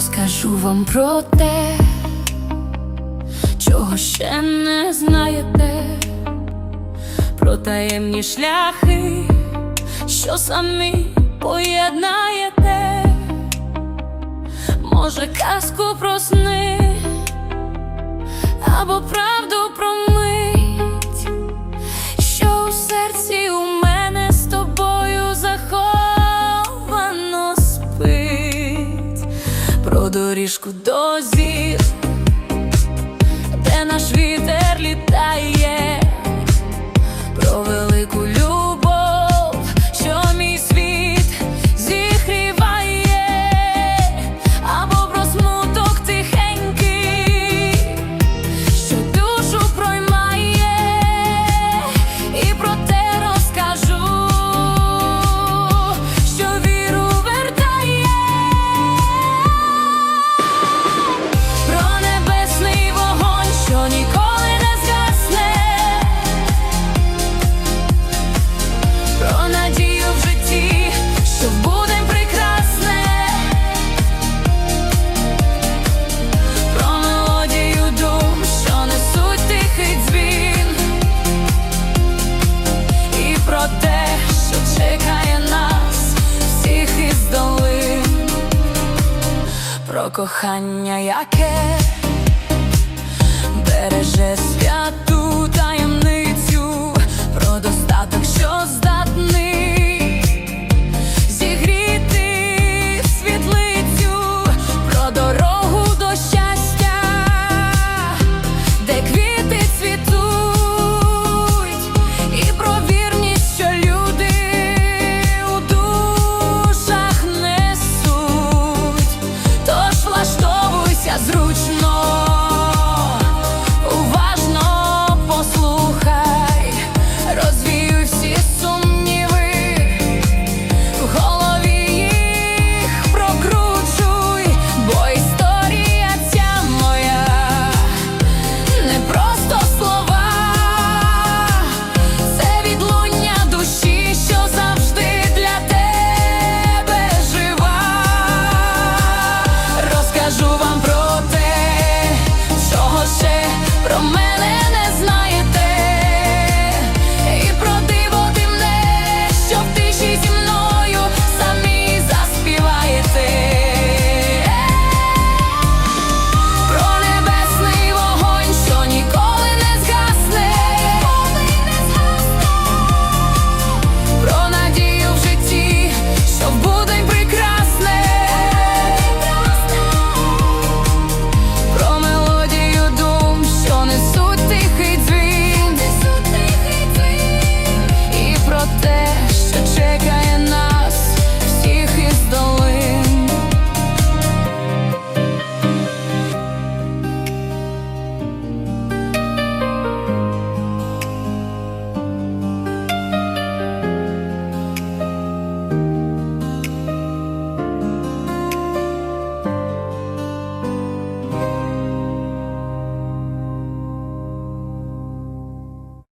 Скажу вам про те, чого ще не знаєте, про таємні шляхи, що самі поєднаєте, може, казку про сни або правду про доріжку до зір, де наш вітер літає, кохання яке береже святу таємницю, про достаток, що здатний, зігріти світлицю, про дорогу до щастя, де квіт.